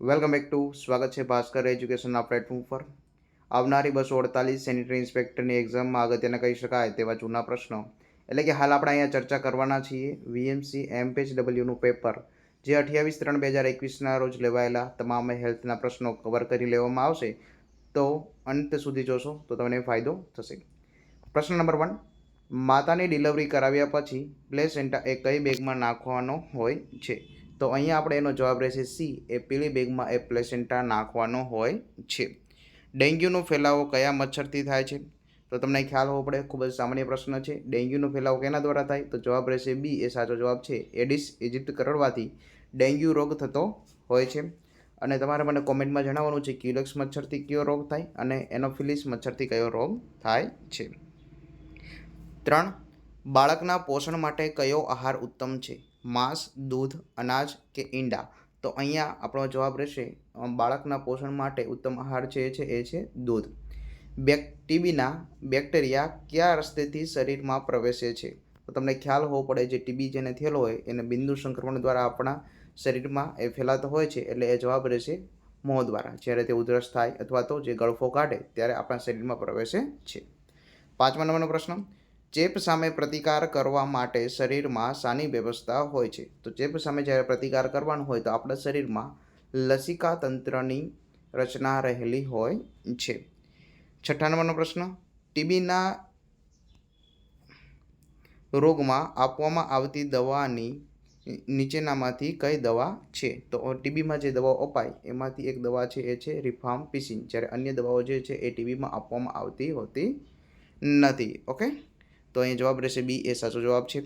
Welcome back to. સ્વાગત છે Bhaskar એજ્યુકેશનના platform પર. આવનારી બસો અડતાલીસ સેનિટરી ઇન્સ્પેક્ટરની એક્ઝામમાં અગત્યના કહી શકાય તેવા જૂના પ્રશ્નો. એટલે કે હાલ આપણે અહીંયા ચર્ચા કરવાના છીએ વીએમસી એમપેચ ડબલ્યુનું પેપર જે અઠ્યાવીસ ત્રણ બે હજાર એકવીસના રોજ લેવાયેલા તમામ હેલ્થના પ્રશ્નો કવર કરી લેવામાં આવશે. તો અંત સુધી જોશો તો તમને ફાયદો થશે. પ્રશ્ન નંબર વન, માતાની ડિલિવરી કરાવ્યા પછી પ્લેસેન્ટા એ કઈ બેગમાં નાખવાનો હોય છે? તો અહીંયા આપણે એનો જવાબ રહેશે સી, એ પીળી બેગમાં એ પ્લેસેન્ટા નાખવાનો હોય છે. ડેન્ગ્યુનો ફેલાવો કયા મચ્છરથી થાય છે? તો તમને ખ્યાલ હોવો પડે, ખૂબ જ સામાન્ય પ્રશ્ન છે. ડેન્ગ્યુનો ફેલાવો કેના દ્વારા થાય? તો જવાબ રહેશે બી, એ સાચો જવાબ છે. એડિસ ઇજિપ્ત કરડવાથી ડેન્ગ્યુ રોગ થતો હોય છે. અને તમારે મને કોમેન્ટમાં જણાવવાનું છે ક્યુલેક્સ મચ્છરથી કયો રોગ થાય અને એનોફિલિસ મચ્છરથી કયો રોગ થાય છે? ત્રણ, બાળકના પોષણ માટે કયો આહાર ઉત્તમ છે? માંસ, દૂધ, અનાજ કે ઈંડા? તો અહીંયા આપણો જવાબ રહેશે બાળકના પોષણ માટે ઉત્તમ આહાર છે છે એ છે દૂધ. બેક ટીબીના બેક્ટેરિયા કયા રસ્તેથી શરીરમાં પ્રવેશે છે? તો તમને ખ્યાલ હોવો પડે, જે ટીબી જેને થયેલો હોય, એને બિંદુ સંક્રમણ દ્વારા આપણા શરીરમાં એ ફેલાતો હોય છે, એટલે એ જવાબ રહેશે મોં દ્વારા. જ્યારે તે ઉધરસ થાય અથવા તો જે ગળફો કાઢે, ત્યારે આપણા શરીરમાં પ્રવેશે છે. પાંચમા નંબરનો પ્રશ્ન ચેપ સામે પ્રતિકાર કરવા માટે શરીરમાં શાની વ્યવસ્થા હોય છે. તો ચેપ સામે જ્યારે પ્રતિકાર કરવાનો હોય તો આપણા શરીરમાં લસિકા તંત્રની રચના રહેલી હોય છે. છઠ્ઠા નંબરનો પ્રશ્ન, ટીબીના રોગમાં આપવામાં આવતી દવાની નીચેનામાંથી કઈ દવા છે? તો ટીબીમાં જે દવાઓ અપાય, એમાંથી એક દવા છે એ છે રિફામ પિસિન. જ્યારે અન્ય દવાઓ જે છે એ ટીબીમાં આપવામાં આવતી હોતી નથી. ઓકે? તો અહીં જવાબ રહેશે બી, એ સાચો જવાબ છે.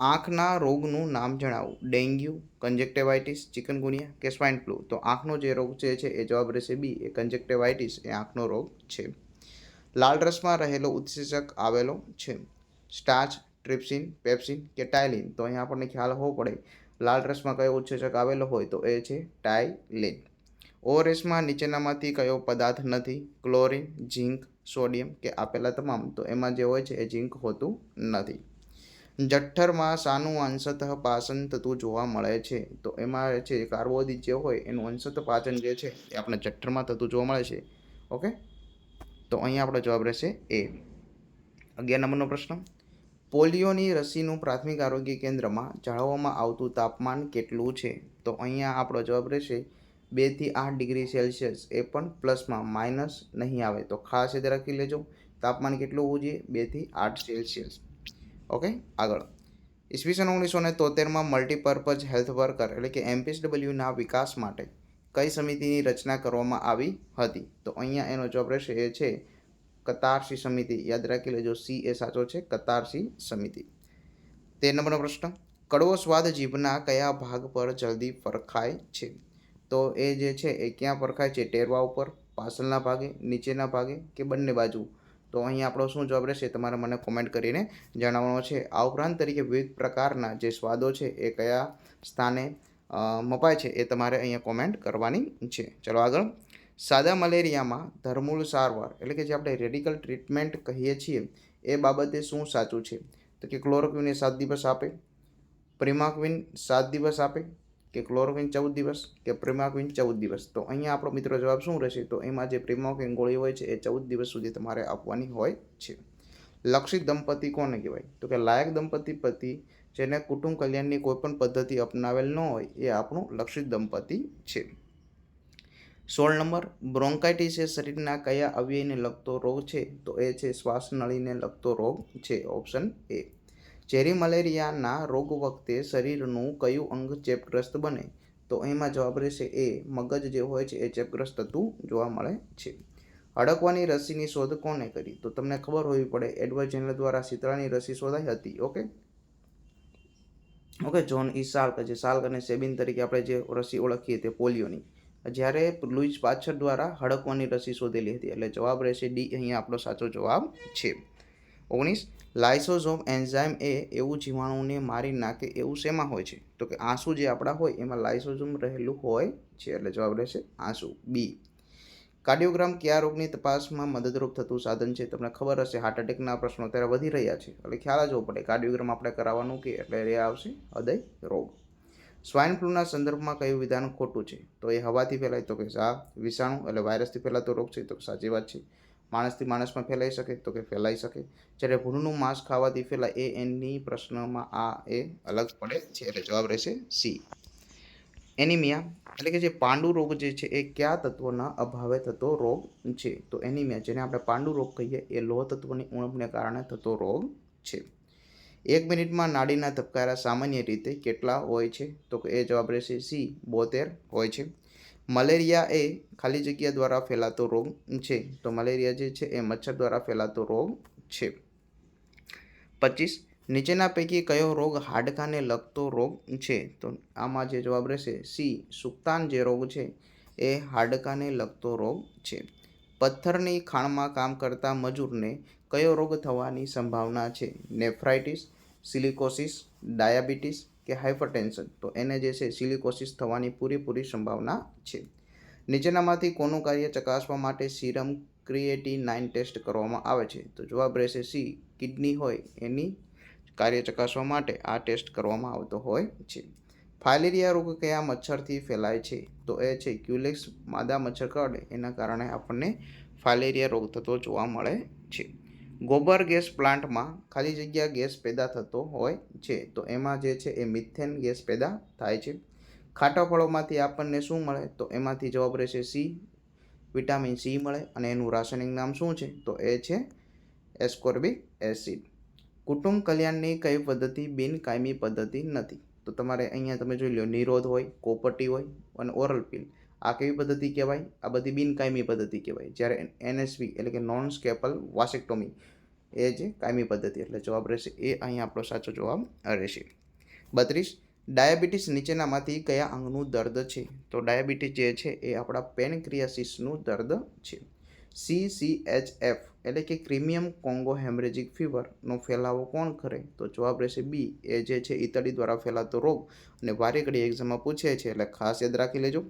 આંખના રોગનું નામ જણાવો. ડેન્ગ્યુ કંજેક્ટિવાઇટિસ ચિકનગુનિયા કે સ્વાઇન ફ્લૂ? તો આંખનો જે રોગ છે છે, એ જવાબ રહેશે બી, એ કંજેક્ટિવાઇટિસ એ આંખનો રોગ છે. લાલ રસમાં રહેલો ઉત્સેચક આવેલો છે. સ્ટાર્ચ, ટ્રિપ્સિન, પેપ્સિન કે ટાઇલિન? તો અહીંયા આપણને ખ્યાલ હોવો પડે. લાલ રસમાં કયો ઉત્સેચક આવેલો હોય તો એ છે ટાઇલિન. ઓઆરએસમાં નીચેનામાંથી કયો પદાર્થ નથી? ક્લોરિન, ઝીંક, સોડિયમ કે આપેલા તમામ? તો એમાં જે હોય છે એ ઝીંક હોતું નથી. જઠ્ઠરમાં શાનું અંશતઃ પાચન થતું જોવા મળે છે. તો એમાં છે કાર્બોદિત જે હોય એનું અંશતઃ પાચન જે છે એ આપણે જઠ્ઠરમાં થતું જોવા મળે છે. ઓકે? તો અહીંયા આપણો જવાબ રહેશે એ. અગિયાર નંબરનો પ્રશ્ન. પોલિયોની રસીનું પ્રાથમિક આરોગ્ય કેન્દ્રમાં જાળવવામાં આવતું તાપમાન કેટલું છે? તો અહીંયા આપણો જવાબ રહેશે બેથી આઠ ડિગ્રી સેલ્સિયસ એ પણ પ્લસમાં, માઇનસ નહીં આવે. તો ખાસ યાદ રાખી લેજો, તાપમાન કેટલું હોવું જોઈએ? બેથી આઠ સેલ્સિયસ. ઓકે, આગળ. ઈસવીસન ઓગણીસો ને તોતેરમાં મલ્ટીપર્પઝ હેલ્થ વર્કર એટલે કે એમપીએસડબલ્યુના વિકાસ માટે કઈ સમિતિની રચના કરવામાં આવી હતી? તો અહીંયા એનો જવાબ રહેશે એ છે, કતારસી સમિતિ. યાદ રાખી લેજો, સી એ સાચો છે, કતારસી સમિતિ. તે નંબરનો પ્રશ્ન, કડવો સ્વાદ જીભના કયા ભાગ પર જલ્દી પરખાય છે? તો એ જે છે એ ક્યાં પરખાય છે? ટેરવા ઉપર, પાછળના ભાગે, નીચેના ભાગે કે બંને બાજુ? તો અહીં આપણો શું જવાબ રહેશે તમારે મને કોમેન્ટ કરીને જણાવવાનો છે. આ ઉપરાંત તરીકે વિવિધ પ્રકારના જે સ્વાદો છે એ કયા સ્થાને મપાય છે એ તમારે અહીંયા કોમેન્ટ કરવાની છે. ચલો આગળ. સાદા મલેરિયામાં ધર્મૂળ સારવાર એટલે કે જે આપણે રેડિકલ ટ્રીટમેન્ટ કહીએ છીએ એ બાબતે શું સાચું છે? તો કે ક્લોરોક્વિન એ સાત દિવસ આપે પ્રિમાક્વિન સાત દિવસ આપે કે ક્લોરોક્વિન ચૌદ દિવસ, કે પ્રિમાક્વિન ચૌદ દિવસ. તો અહીંયા આપણો મિત્રો જવાબ શું રહેશે? તો એમાં જે પ્રેમાક્વિન ગોળી હોય છે, એ ચૌદ દિવસ સુધી તમારે આપવાની હોય છે. લક્ષિત દંપતી કોને કહેવાય? તો કે લાયક દંપતી પતિ જેને કુટુંબ કલ્યાણની કોઈપણ પદ્ધતિ અપનાવેલ ન હોય, એ આપણું લક્ષિત દંપતી છે. સોળ નંબર, બ્રોન્કાઇટિસ એ શરીરના કયા અવયવને લગતો રોગ છે? તો એ છે શ્વાસનળીને લગતો રોગ છે, ઓપ્શન એ. ઝેરી મલેરિયાના રોગ વખતે શરીરનું કયું અંગ ચેપગ્રસ્ત બને? તો એમાં જવાબ રહેશે એ, મગજ જે હોય છે એ ચેપગ્રસ્ત થતું જોવા મળે છે. હડકવાની રસીની શોધ કોને કરી? તો તમને ખબર હોવી પડે, એડવર્ડ જેનલ દ્વારા શીતળાની રસી શોધાઈ હતી, okay? Okay, John E Salk, જે સાલ્ક અને સેબિન તરીકે આપણે જે રસી ઓળખીએ તે પોલિયોની. જ્યારે લુઈસ પાછળ દ્વારા હડકવાની રસી શોધેલી હતી, એટલે જવાબ રહેશે ડી, અહીંયા આપણો સાચો જવાબ છે. ઓગણીસ, લાઇસોઝોમ એન્ઝાઇમ એ એવું જીવાણુને મારી નાખે એવું શેમાં હોય છે? તો કે આંસુ જે આપણા હોય, એમાં લાઇસોઝોમ રહેલું હોય છે, એટલે જવાબ રહેશે આંસુ બી. કાર્ડિયોગ્રામ કયા રોગની તપાસમાં મદદરૂપ થતું સાધન છે? તમને ખબર હશે હાર્ટ એટેકના પ્રશ્નો અત્યારે વધી રહ્યા છે. એટલે ખ્યાલ જ હોવો પડે, કાર્ડિયોગ્રામ આપણે કરાવવાનું કે એટલે એ આવશે હૃદય રોગ. સ્વાઇન ફ્લૂના સંદર્ભમાં કયું વિધાન ખોટું છે? તો એ હવાથી ફેલાય, તો કે સા વિષાણુ, એટલે વાયરસથી ફેલાતો રોગ છે, તો સાચી વાત છે. માણસથી માણસમાં ફેલાઈ શકે, તો કે ફેલાઈ શકે. જ્યારે ભૂંડનું માંસ ખાવાથી ફેલાય એ એની પ્રશ્નમાં આ એ અલગ પડે છે, એટલે જવાબ રહેશે સી. એનિમિયા, એટલે કે જે પાંડુ રોગ જે છે, એ કયા તત્વના અભાવે થતો રોગ છે? તો એનિમિયા, જેને આપણે પાંડુ રોગ કહીએ, એ લોહ તત્વની ઉણપને કારણે થતો રોગ છે. એક મિનિટમાં નાડીના ધબકારા સામાન્ય રીતે કેટલા હોય છે? તો એ જવાબ રહેશે સી, બોતેર હોય છે. મલેરિયા એ ખાલી જગ્યા દ્વારા ફેલાતો રોગ છે. તો મલેરિયા જે છે એ મચ્છર દ્વારા ફેલાતો રોગ છે. પચીસ, નીચેના પૈકી કયો રોગ હાડકાને લગતો રોગ છે? તો આમાં જે જવાબ રહેશે સી, સુક્તાન જે રોગ છે એ હાડકાને લગતો રોગ છે. પથ્થરની ખાણમાં કામ કરતા મજૂરને કયો રોગ થવાની સંભાવના છે? નેફ્રાઇટિસ, સિલિકોસિસ, ડાયાબિટીસ કે હાઇપરટેન્શન તો એને જે છે, સિલિકોસિસ થવાની પૂરેપૂરી સંભાવના છે. નીચેનામાંથી કોનું કાર્ય ચકાસવા માટે સિરમ ક્રિએટી નાઇન ટેસ્ટ કરવામાં આવે છે? તો જવાબ રહેશે સી, કિડની હોય, એની કાર્ય ચકાસવા માટે આ ટેસ્ટ કરવામાં આવતો હોય છે. ફાઇલેરિયા રોગ કયા મચ્છરથી ફેલાય છે? તો એ છે, ક્યુલેક્સ, માદા મચ્છર કરડે એના કારણે આપણને ફાઇલેરિયા રોગ થતો જોવા મળે છે. ગોબર ગેસ પ્લાન્ટમાં ખાલી જગ્યા ગેસ પેદા થતો હોય છે. તો એમાં જે છે એ મિથેન ગેસ પેદા થાય છે. ખાટા ફળોમાંથી આપણને શું મળે? તો એમાંથી જવાબ રહેશે સી. વિટામિન સી મળે અને એનું રાસાયણિક નામ શું છે? તો એ છે એસ્કોર્બિક એસિડ. કુટુંબ કલ્યાણની કઈ પદ્ધતિ બિનકાયમી પદ્ધતિ નથી. તો તમારે અહીંયા તમે જોઈ લો નિરોધ હોય કોપટી હોય અને ઓરલ પિલ. આ કેવી પદ્ધતિ કહેવાય? આ બધી બિનકાયમી પદ્ધતિ કહેવાય. જ્યારે એનએસવી એટલે કે નોન સ્કેપલ વાસેક્ટોમી એ જે કાયમી પદ્ધતિ એટલે જવાબ રહેશે એ અહીંયા આપણો સાચો જવાબ રહેશે. બત્રીસ, ડાયાબિટીસ નીચેનામાંથી કયા અંગનું દર્દ છે? તો ડાયાબિટીસ જે છે એ આપણા પેનક્રિયાસિસનું દર્દ છે. સી સી એચ એફ એટલે કે ક્રિમિયમ કોંગો હેમરેજિક ફીવરનો ફેલાવો કોણ કરે? તો જવાબ રહેશે બી એ જે છે ઇતળી દ્વારા ફેલાતો રોગ. અને વારે ઘડી એક્ઝામમાં પૂછે છે એટલે ખાસ યાદ રાખી લેજો.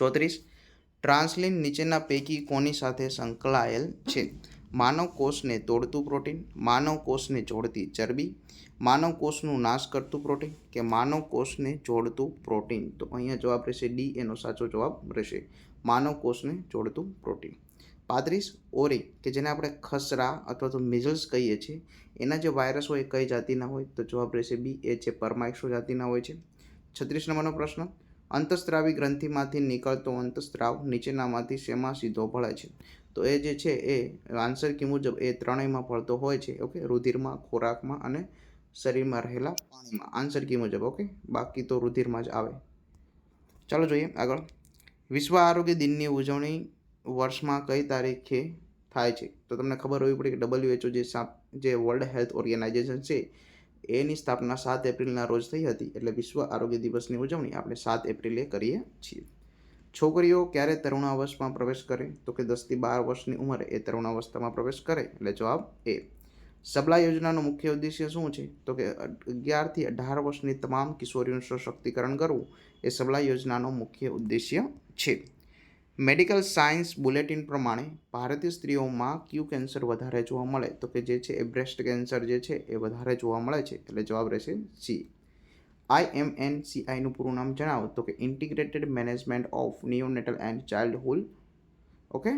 ચોત્રીસ. ટ્રાન્સલિન નીચેના પૈકી કોની સાથે સંકળાયેલ છે? માનવ કોષને તોડતું પ્રોટીન, માનવ કોષને જોડતી ચરબી, માનવ કોષનું નાશ કરતું પ્રોટીન કે માનવ કોષને જોડતું પ્રોટીન? તો અહીંયા જવાબ રહેશે ડી, એનો સાચો જવાબ રહેશે માનવ કોષને જોડતું પ્રોટીન. પાંત્રીસ, ઓરી, કે જેને આપણે ખસરા અથવા તો મિઝલ્સ કહીએ છીએ, એના જે વાયરસ હોય એ કઈ જાતિના હોય? તો જવાબ રહેશે બી, એ છે પરમાઇક્સો જાતિના હોય છે. છત્રીસ નંબરનો પ્રશ્ન અંતસ્ત્રાવી ગ્રંથિમાંથી નીકળતો અંતસ્ત્રાવ નીચેનામાંથી શેમાં સીધો ભળે છે? તો એ જે છે, એ આન્સર કી મુજબ એ ત્રણેયમાં ભળતો હોય છે ઓકે રુધિરમાં, ખોરાકમાં અને શરીરમાં રહેલા પાણીમાં. આન્સર કી મુજબ ઓકે બાકી તો રુધિરમાં જ આવે. ચાલો જોઈએ આગળ. વિશ્વ આરોગ્ય દિનની ઉજવણી વર્ષમાં કઈ તારીખે થાય છે? તો તમને ખબર હોવી પડે કે ડબલ્યુએચઓ જે જે વર્લ્ડ હેલ્થ ઓર્ગેનાઇઝેશન છે એની સ્થાપના સાત એપ્રિલના રોજ થઈ હતી એટલે વિશ્વ આરોગ્ય દિવસની ઉજવણી આપણે સાત એપ્રિલે કરીએ છીએ. છોકરીઓ ક્યારે તરુણાવસ્થામાં પ્રવેશ કરે? તો કે દસથી બાર વર્ષની ઉંમરે એ તરુણાવસ્થામાં પ્રવેશ કરે? એટલે જવાબ એ. સબલા યોજનાનો મુખ્ય ઉદ્દેશ્ય શું છે? તો કે અગિયારથી અઢાર વર્ષની તમામ કિશોરીઓનું સશક્તિકરણ કરવું એ સબલા યોજનાનો મુખ્ય ઉદ્દેશ્ય છે. મેડિકલ સાયન્સ બુલેટિન પ્રમાણે ભારતીય સ્ત્રીઓમાં ક્યુ કેન્સર વધારે જોવા મળે? તો કે જે છે એ બ્રેસ્ટ કેન્સર જે છે એ વધારે જોવા મળે છે? એટલે જવાબ રહેશે સી. આઈએમએન સીઆઈનું પૂરું નામ જણાવો. તો કે integrated management of neonatal and childhood. Okay?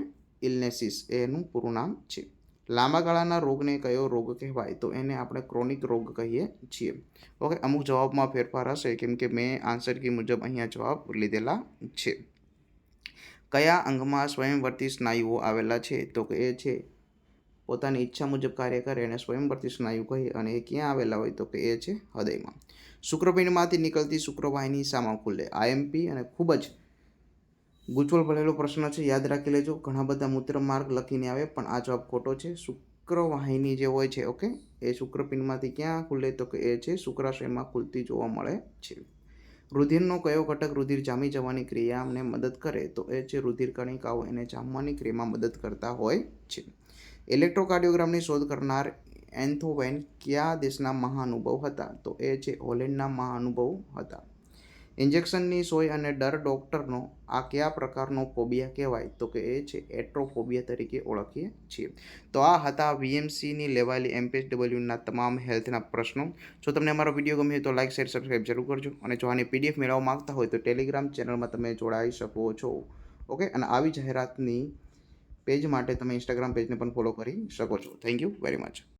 Illnesses એનું પૂરું નામ છે. લાંબા ગાળાના રોગને કયો રોગ કહેવાય? તો એને આપણે ક્રોનિક રોગ કહીએ છીએ. ઓકે? અમુક જવાબમાં ફેરફાર હશે. કેમ કે મેં આન્સર કી મુજબ અહીંયા જવાબ લીધેલા છે. કયા અંગમાં સ્વયંવર્તી સ્નાયુઓ આવેલા છે? તો કે એ છે, પોતાની ઈચ્છા મુજબ કાર્ય કરે એને સ્વયંવર્તી સ્નાયુ કહે અને એ ક્યાં આવેલા હોય? તો કે એ છે, હૃદયમાં. શુક્રપિંડમાંથી નીકળતી શુક્રવાહિની શામાં ખુલે. આઈએમપી અને ખૂબ જ ગૂંચવણ ભરેલો પ્રશ્ન છે. યાદ રાખી લેજો, ઘણા બધા મૂત્ર માર્ગ લખીને આવે, પણ આ જવાબ ખોટો છે. શુક્રવાહિની જે હોય છે, ઓકે, એ શુક્રપિંડમાંથી ક્યાં ખુલે? તો કે એ છે, શુક્રાશયમાં ખુલતી જોવા મળે છે. રુધિરનો કયો ઘટક રુધિર જામી જવાની ક્રિયાને મદદ કરે તો એ છે રુધિર કણિકાઓ. એને જામવાની ક્રિયામાં મદદ કરતા હોય છે. ઇલેક્ટ્રોકાર્ડિયોગ્રામની શોધ કરનાર એન્થોવેન કયા દેશના મહાનુભવ હતા? તો એ છે હોલેન્ડના મહાનુભવ હતા. ઇન્જેક્શનની સોય અને ડર ડૉક્ટરનો આ કયા પ્રકારનો ફોબિયા કહેવાય? તો કે એ છે એટ્રોફોબિયા તરીકે ઓળખીએ છીએ. તો આ હતા વીએમસીની લેવાયેલી એમપીએસડબલ્યુના તમામ હેલ્થના પ્રશ્નો. જો તમને અમારો વીડિયો ગમ્યો હોય તો લાઇક શેર સબસ્ક્રાઈબ જરૂર કરજો. અને જો આની પીડીએફ મેળવવા માગતા હોય તો ટેલિગ્રામ ચેનલમાં તમે જોડાઈ શકો છો. ઓકે? અને આવી જાહેરાતની પેજ માટે તમે ઇન્સ્ટાગ્રામ પેજને પણ ફોલો કરી શકો છો. Thank you very much.